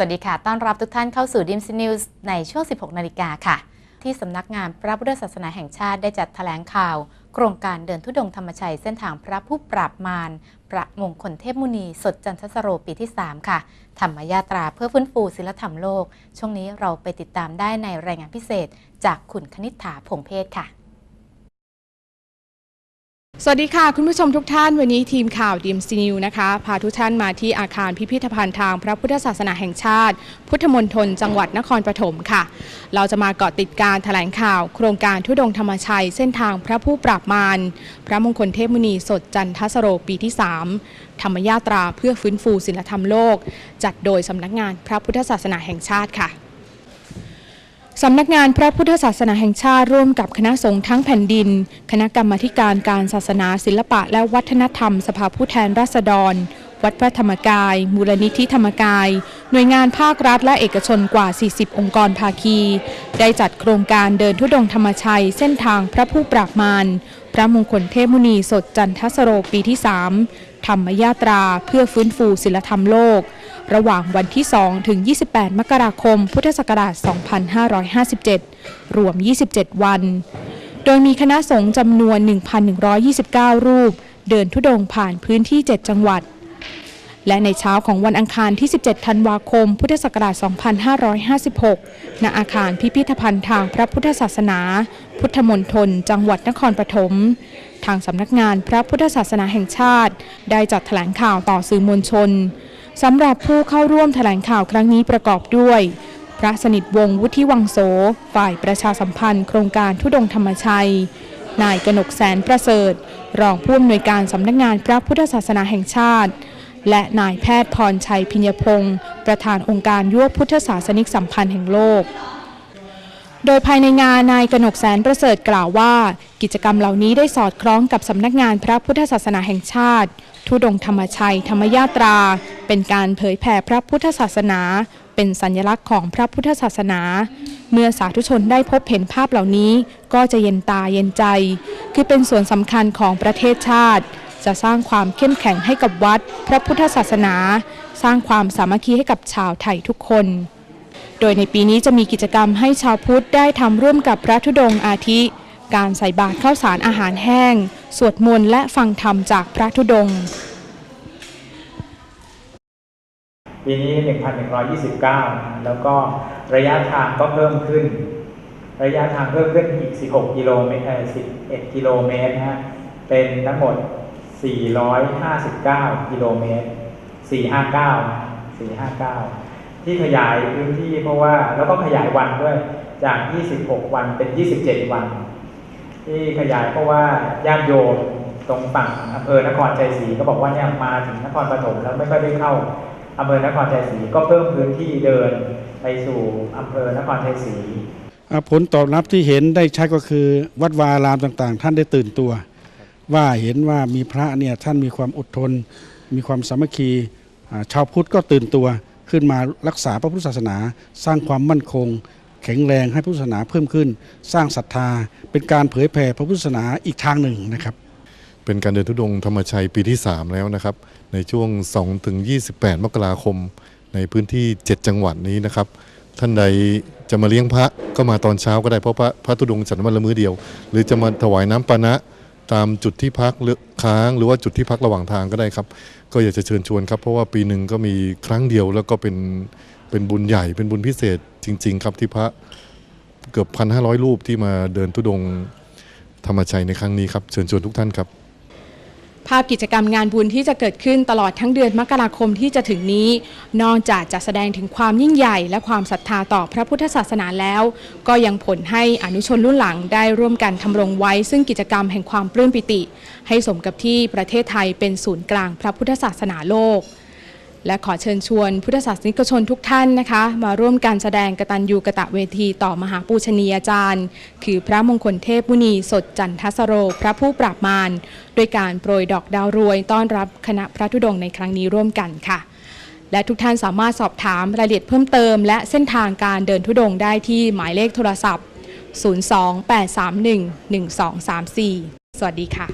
สวัสดีค่ะ ต้อนรับทุกท่านเข้าสู่ดิมซีนิวส์ในช่วง 16 นาฬิกาค่ะ ที่สำนักงานพระพุทธศาสนาแห่งชาติได้จัดแถลงข่าว โครงการเดินทุดงค์ธรรมชัยเส้นทางพระผู้ปราบมาร พระมงคลเทพมุนี สดจันทสโรปีที่ 3 ค่ะ ธรรมยาตราเพื่อฟื้นฟูศิลธรรมโลก ช่วงนี้เราไปติดตามได้ในรายงานพิเศษ จากคุณคณิษฐาผงเพศค่ะ สวัสดีค่ะ คุณผู้ชมทุกท่านวันนี้ทีมข่าวดีมซีนิวนะคะพาทุกท่านมาที่อาคารพิพิธภัณฑ์ทางพระพุทธศาสนาแห่งชาติ พุทธมณฑลจังหวัดนครปฐมค่ะ เราจะมาเกาะติดการถแถลงข่าว โครงการทุดงธรรมชัย เส้นทางพระผู้ปราบมารพระมงคลเทพมุนีสดจันทสโรปีที่ 3 ธรรมยาตราเพื่อฟื้นฟูศิลธรรมโลก จัดโดยสำนักงานพระพุทธศาสนาแห่งชาติค่ะ สำนักงานพระพุทธศาสนาแห่งชาติร่วมกับคณะสงฆ์ทั้งแผ่นดิน คณะกรรมาธิการการศาสนาศิลปะและวัฒนธรรมสภาผู้แทนราษฎร วัดพระธรรมกาย มูลนิธิธรรมกาย หน่วยงานภาครัฐและเอกชนกว่า 40 องค์กรภาคี ได้จัดโครงการเดินทุดงค์ธรรมชัย เส้นทางพระผู้ปราบมารพระมงคลเทพมุนีสดจันทสโรปีที่ 3 ธรรมยาตราเพื่อฟื้นฟูศิลธรรมโลก ระหว่างวันที่ 2 ถึง 28 มกราคม พุทธศักราช 2557 รวม 27 วัน โดยมีคณะสงฆ์จำนวน 1,129 รูป เดินทุดงค์ผ่านพื้นที่ 7 จังหวัด และในเช้าของวันอังคารที่ 17 ธันวาคม พุทธศักราช 2556 ณ อาคารพิพิธภัณฑ์ทางพระพุทธศาสนา พุทธมณฑล จังหวัดนครปฐม ทางสำนักงานพระพุทธศาสนาแห่งชาติ ได้จัดแถลงข่าวต่อสื่อมวลชน สำหรับผู้เข้าร่วมแถลงข่าวครั้งนี้ประกอบด้วย พระสนิทวงศ์วุฒิวังโส ฝ่ายประชาสัมพันธ์ โครงการทุดงธรรมชัย นายกนกแสนประเสริฐ รองผู้อำนวยการสำนักงานพระพุทธศาสนาแห่งชาติ และนายแพทย์พรชัยพิญญพงศ์ประธานองค์การยุวพุทธศาสนิกสัมพันธ์แห่งโลก โดยภายในงานนายกนกแสนประเสริฐกล่าวว่า กิจกรรมเหล่านี้ได้สอดคล้องกับสำนักงานพระพุทธศาสนาแห่งชาติ ทุดงธรรมชัย ธรรมยาตรา เป็นการเผยแผ่พระพุทธศาสนา เป็นสัญลักษณ์ของพระพุทธศาสนา เมื่อสาธุชนได้พบเห็นภาพเหล่านี้ ก็จะเย็นตาเย็นใจ คือเป็นส่วนสำคัญของประเทศชาติ จะสร้างความเข้มแข็งให้กับวัด พระพุทธศาสนา สร้างความสามัคคีให้กับชาวไทยทุกคน โดยในปีนี้จะมีกิจกรรมให้ชาวพุทธได้ทำร่วมกับพระธุดงค์อาทิ การใส่บาตรข้าวสารอาหารแห้ง สวดมนต์และฟังธรรมจากพระธุดงค์ปีนี้ 1,129นะแล้วก็ระยะทางก็เพิ่มขึ้น ระยะทางเพิ่มขึ้นอีก 16 กิโลเมตร11 กิโลเมตรนะฮะ เป็นทั้งหมด 459 กิโลเมตร 459นะ459 ที่ขยายพื้นที่เพราะว่าแล้วก็ขยายวันด้วยจาก 26 วันเป็น 27 วัน ที่ขยายเพราะว่าญาติโยมตรงฝั่งอำเภอนครชัยศรีก็บอกว่าเนี่ยมาถึงนครปฐมแล้วไม่ค่อยได้เข้าอำเภอนครชัยศรีก็เพิ่มพื้นที่เดินไปสู่อำเภอนครชัยศรีผลตอบรับที่เห็นได้ชัดก็คือวัดวาอารามต่างๆ ท่านได้ตื่นตัว ว่าเห็นว่ามีพระเนี่ยท่านมีความอดทน มีความสามัคคีชาวพุทธก็ตื่นตัวขึ้นมารักษาพระพุทธศาสนา สร้างความมั่นคง แข็งแรงให้พุทธศาสนาเพิ่มขึ้น สร้างศรัทธา เป็นการเผยแผ่พระพุทธศาสนาอีกทางหนึ่งนะครับ เป็นการเดินทุดงธรรมชัยปีที่ 3 แล้วนะครับ ในช่วง2ถึง28 มกราคม ในพื้นที่ 7 จังหวัดนี้นะครับ ท่านใดจะมาเลี้ยงพระก็มาตอนเช้าก็ได้เพราะพระพระธุดงฉันวันละมื้อเดียว หรือจะมาถวายน้ำปานะ ตามจุดที่พักหรือค้างหรือว่าจุดที่พักระหว่างทางก็ได้ครับ ก็อยากจะเชิญชวนครับ เพราะว่าปีหนึ่งก็มีครั้งเดียวแล้วก็เป็นเป็นบุญใหญ่เป็นบุญพิเศษจริง ๆ ครับที่พระเกือบพันห้าร้อยรูปที่มาเดินทุดงธรรมชัยในครั้งนี้ครับ เชิญชวนทุกท่านครับ ภาพกิจกรรมงานบุญที่จะเกิดขึ้นตลอดทั้งเดือนมกราคมที่จะถึงนี้ นอกจากจะแสดงถึงความยิ่งใหญ่ และความศรัทธาต่อพระพุทธศาสนาแล้ว ก็ยังผลให้อนุชนรุ่นหลังได้ร่วมกันทำรงไว้ ซึ่งกิจกรรมแห่งความปลื้มปิติ ให้สมกับที่ประเทศไทยเป็นศูนย์กลางพระพุทธศาสนาโลก และขอเชิญชวนพุทธศาสนิกชนทุกท่านนะคะ มาร่วมการแสดงกตัญญูกะตะเวทีต่อมหาปูชนียาจารย์ คือพระมงคลเทพมุนีสดจันทสโร พระผู้ปราบมารด้วยการโปรยดอกดาวรวยต้อนรับคณะพระธุดงค์ในครั้งนี้ร่วมกันค่ะและทุกท่านสามารถสอบถามรายละเอียดเพิ่มเติม และเส้นทางการเดินธุดงได้ที่หมายเลขโทรศัพท์ 028311234 สวัสดีค่ะ